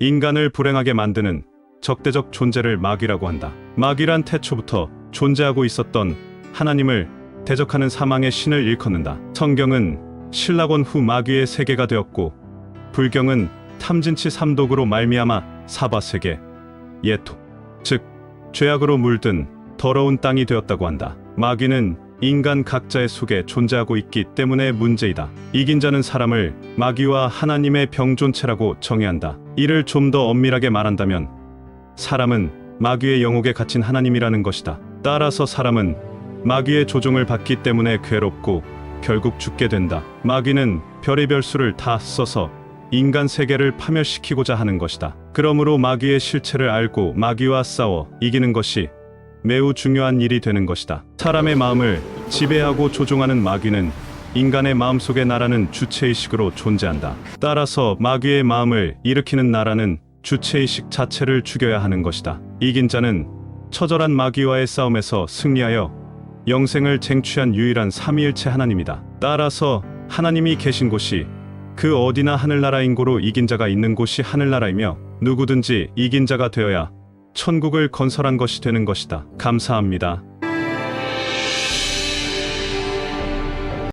인간을 불행하게 만드는 적대적 존재를 마귀라고 한다. 마귀란 태초부터 존재하고 있었던 하나님을 대적하는 사망의 신을 일컫는다. 성경은 신라곤 후 마귀의 세계가 되었고 불경은 탐진치 삼독으로 말미암아 사바 세계 예토 즉 죄악으로 물든 더러운 땅이 되었다고 한다. 마귀는 인간 각자의 속에 존재하고 있기 때문에 문제이다. 이긴 자는 사람을 마귀와 하나님의 병존체라고 정의한다. 이를 좀 더 엄밀하게 말한다면 사람은 마귀의 영옥에 갇힌 하나님이라는 것이다. 따라서 사람은 마귀의 조종을 받기 때문에 괴롭고 결국 죽게 된다. 마귀는 별의별 수를 다 써서 인간 세계를 파멸시키고자 하는 것이다. 그러므로 마귀의 실체를 알고 마귀와 싸워 이기는 것이 매우 중요한 일이 되는 것이다. 사람의 마음을 지배하고 조종하는 마귀는 인간의 마음속의 나라는 주체의식으로 존재한다. 따라서 마귀의 마음을 일으키는 나라는 주체의식 자체를 죽여야 하는 것이다. 이긴 자는 처절한 마귀와의 싸움에서 승리하여 영생을 쟁취한 유일한 삼위일체 하나님이다. 따라서 하나님이 계신 곳이 그 어디나 하늘나라인 고로 이긴 자가 있는 곳이 하늘나라이며 누구든지 이긴 자가 되어야 천국을 건설한 것이 되는 것이다. 감사합니다.